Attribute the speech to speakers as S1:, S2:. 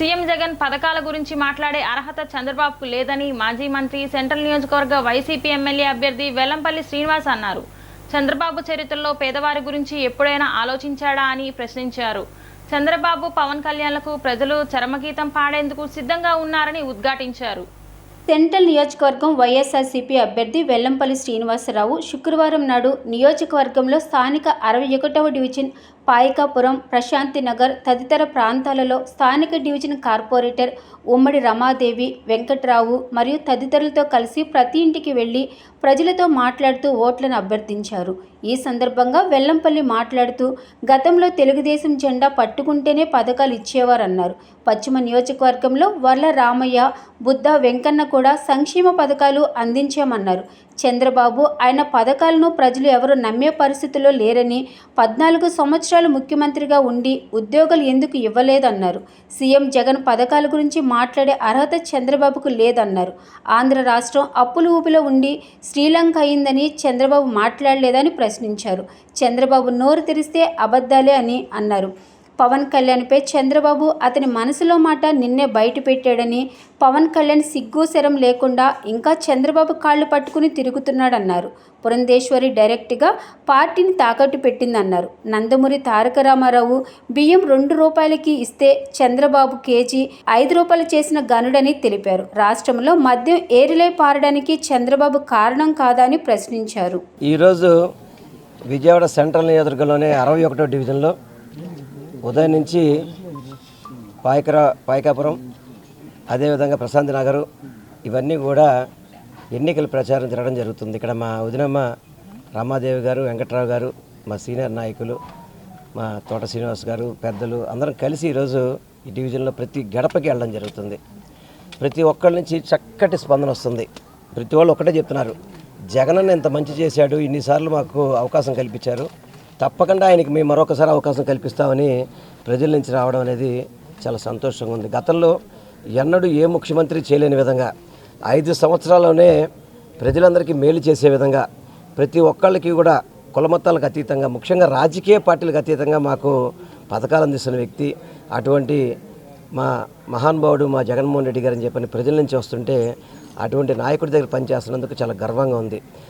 S1: CM Jagan పథకాల గురించి మాట్లాడే అర్హత చంద్రబాబుకు లేదని మాజీ మంత్రి సెంట్రల్ నియోజకవర్గ వైసీపీ ఎమ్మెల్యే అభ్యర్థి వెల్లంపల్లి శ్రీనివాస్ అన్నారు. చంద్రబాబు చరిత్రలో పేదవారి గురించి ఎప్పుడైనా ఆలోచించాడా అని ప్రశ్నించారు. చంద్రబాబు పవన్ కళ్యాణ్లకు ప్రజలు చరమగీతం పాడేందుకు సిద్ధంగా ఉన్నారని ఉద్ఘాటించారు.
S2: సెంట్రల్ నియోజకవర్గం వైఎస్ఆర్సీపీ అభ్యర్థి వెల్లంపల్లి శ్రీనివాసరావు శుక్రవారం నాడు నియోజకవర్గంలో స్థానిక అరవై ఒకటవ డివిజన్ పాయకాపురం ప్రశాంతి నగర్ తదితర ప్రాంతాలలో స్థానిక డివిజన్ కార్పొరేటర్ ఉమ్మడి రమాదేవి వెంకట్రావు మరియు తదితరులతో కలిసి ప్రతి ఇంటికి వెళ్ళి ప్రజలతో మాట్లాడుతూ ఓట్లను అభ్యర్థించారు. ఈ సందర్భంగా వెల్లంపల్లి మాట్లాడుతూ గతంలో తెలుగుదేశం జెండా పట్టుకుంటేనే పథకాలు ఇచ్చేవారన్నారు. పశ్చిమ నియోజకవర్గంలో వర్ల రామయ్య బుద్ధ వెంకన్న కూడా సంక్షేమ పథకాలు అందించామన్నారు. చంద్రబాబు ఆయన పథకాలను ప్రజలు ఎవరు నమ్మే పరిస్థితిలో లేరని పద్నాలుగు సంవత్సరాలు ముఖ్యమంత్రిగా ఉండి ఉద్యోగాలు ఎందుకు ఇవ్వలేదన్నారు. సీఎం జగన్ పథకాల గురించి మాట్లాడే అర్హత చంద్రబాబుకు లేదన్నారు. ఆంధ్ర రాష్ట్రం అప్పుల ఊపిలో ఉండి శ్రీలంక అయిందని చంద్రబాబు మాట్లాడలేదని ప్రశ్నించారు. చంద్రబాబు నోరు తెరిస్తే అబద్ధాలే అని అన్నారు. పవన్ కళ్యాణ్పై చంద్రబాబు అతని మనసులో మాట నిన్నే బయటపెట్టాడని పవన్ కళ్యాణ్ సిగ్గు శరం లేకుండా ఇంకా చంద్రబాబు కాళ్ళు పట్టుకుని తిరుగుతున్నాడన్నారు. పురంధేశ్వరి డైరెక్ట్గా పార్టీని తాకట్టు పెట్టిందన్నారు. నందమూరి తారక రామారావు బియ్యం రెండు రూపాయలకి ఇస్తే చంద్రబాబు కేజీ ఐదు రూపాయలు చేసిన గనుడని తెలిపారు. రాష్ట్రంలో మద్యం ఏరిలై పారడానికి చంద్రబాబు కారణం కాదని ప్రశ్నించారు.
S3: ఈరోజు విజయవాడ సెంట్రల్ నియోజకవర్గంలోనే అరవై ఒకటో డివిజన్లో ఉదయం నుంచి పాయకరా పాయకాపురం అదేవిధంగా ప్రశాంతి నగరు ఇవన్నీ కూడా ఎన్నికల ప్రచారం జరగడం జరుగుతుంది. ఇక్కడ మా వదినమ్మ రామాదేవి గారు వెంకట్రావు గారు మా సీనియర్ నాయకులు మా తోట శ్రీనివాస్ గారు పెద్దలు అందరం కలిసి ఈరోజు ఈ డివిజన్లో ప్రతి గడపకి వెళ్ళడం జరుగుతుంది. ప్రతి ఒక్కరి నుంచి చక్కటి స్పందన వస్తుంది. ప్రతి వాళ్ళు ఒక్కటే చెప్తున్నారు జగనన్న ఎంత మంచి చేశాడు ఇన్నిసార్లు మాకు అవకాశం కల్పించారు తప్పకుండా ఆయనకి మేము మరొకసారి అవకాశం కల్పిస్తామని ప్రజల నుంచి రావడం అనేది చాలా సంతోషంగా ఉంది. గతంలో ఎన్నడూ ఏ ముఖ్యమంత్రి చేయలేని విధంగా ఐదు సంవత్సరాల్లోనే ప్రజలందరికీ మేలు చేసే విధంగా ప్రతి ఒక్కళ్ళకి కూడా కులమతాలకు అతీతంగా ముఖ్యంగా రాజకీయ పార్టీలకు అతీతంగా మాకు పథకాలు అందిస్తున్న వ్యక్తి అటువంటి మా మహానుభావుడు మా జగన్మోహన్ రెడ్డి గారు అని చెప్పని ప్రజల నుంచి వస్తుంటే అటువంటి నాయకుడి దగ్గర పనిచేస్తున్నందుకు చాలా గర్వంగా ఉంది.